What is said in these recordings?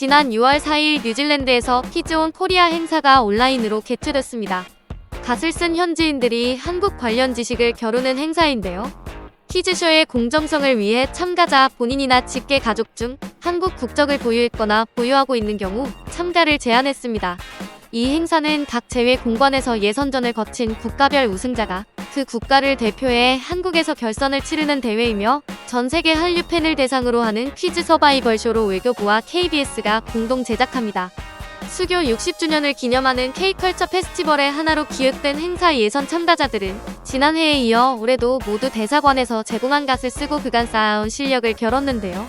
지난 6월 4일 뉴질랜드에서 키즈온 코리아 행사가 온라인으로 개최됐습니다. 갓을 쓴 현지인들이 한국 관련 지식을 겨루는 행사인데요. 퀴즈쇼의 공정성을 위해 참가자 본인이나 직계 가족 중 한국 국적을 보유했거나 보유하고 있는 경우 참가를 제한했습니다. 이 행사는 각 제외 공관에서 예선전을 거친 국가별 우승자가 그 국가를 대표해 한국에서 결선을 치르는 대회이며 전 세계 한류 팬을 대상으로 하는 퀴즈 서바이벌 쇼로 외교부와 KBS가 공동 제작합니다. 수교 60주년을 기념하는 K컬처 페스티벌의 하나로 기획된 행사 예선 참가자들은 지난해에 이어 올해도 모두 대사관에서 제공한 갓을 쓰고 그간 쌓아온 실력을 겨뤘는데요.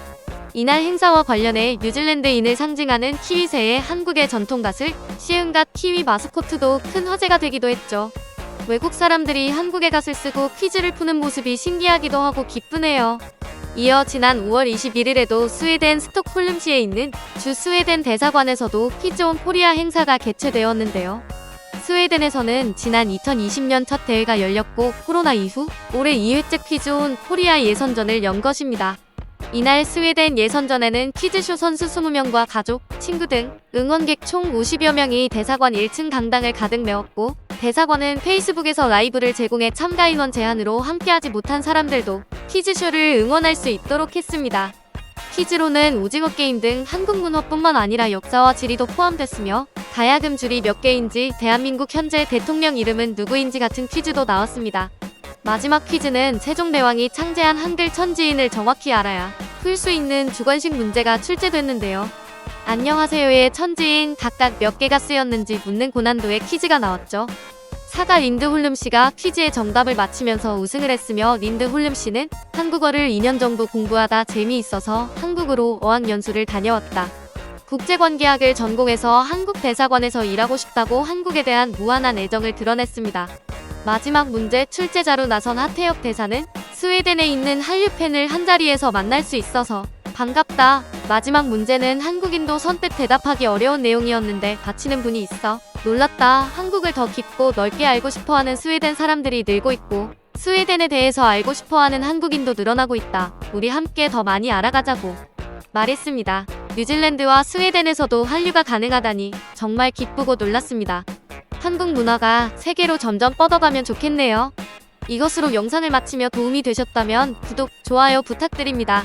이날 행사와 관련해 뉴질랜드인을 상징하는 키위새의 한국의 전통 갓을 시흥갓 키위 마스코트도 큰 화제가 되기도 했죠. 외국 사람들이 한국의 갓을 쓰고 퀴즈를 푸는 모습이 신기하기도 하고 기쁘네요. 이어 지난 5월 21일에도 스웨덴 스톡홀름시에 있는 주 스웨덴 대사관에서도 퀴즈 온 코리아 행사가 개최되었는데요. 스웨덴에서는 지난 2020년 첫 대회가 열렸고 코로나 이후 올해 2회째 퀴즈 온 코리아 예선전을 연 것입니다. 이날 스웨덴 예선전에는 퀴즈쇼 선수 20명과 가족, 친구 등 응원객 총 50여 명이 대사관 1층 강당을 가득 메웠고 대사관은 페이스북에서 라이브를 제공해 참가 인원 제한으로 함께하지 못한 사람들도 퀴즈쇼를 응원할 수 있도록 했습니다. 퀴즈로는 오징어 게임 등 한국 문화뿐만 아니라 역사와 지리도 포함됐으며 가야금 줄이 몇 개인지 대한민국 현재 대통령 이름은 누구인지 같은 퀴즈도 나왔습니다. 마지막 퀴즈는 세종대왕이 창제한 한글 천지인을 정확히 알아야 풀 수 있는 주관식 문제가 출제됐는데요. 안녕하세요의 천지인 각각 몇 개가 쓰였는지 묻는 고난도의 퀴즈가 나왔죠. 사가 린드 홀름 씨가 퀴즈의 정답을 맞히면서 우승을 했으며 린드 홀름 씨는 한국어를 2년 정도 공부하다 재미있어서 한국으로 어학연수를 다녀왔다. 국제관계학을 전공해서 한국 대사관에서 일하고 싶다고 한국에 대한 무한한 애정을 드러냈습니다. 마지막 문제 출제자로 나선 하태엽 대사는 스웨덴에 있는 한류 팬을 한자리에서 만날 수 있어서 반갑다. 마지막 문제는 한국인도 선뜻 대답하기 어려운 내용이었는데 바치는 분이 있어. 놀랐다. 한국을 더 깊고 넓게 알고 싶어 하는 스웨덴 사람들이 늘고 있고, 스웨덴에 대해서 알고 싶어 하는 한국인도 늘어나고 있다. 우리 함께 더 많이 알아가자고. 말했습니다. 뉴질랜드와 스웨덴에서도 한류가 가능하다니 정말 기쁘고 놀랐습니다. 한국 문화가 세계로 점점 뻗어가면 좋겠네요. 이것으로 영상을 마치며 도움이 되셨다면 구독, 좋아요 부탁드립니다.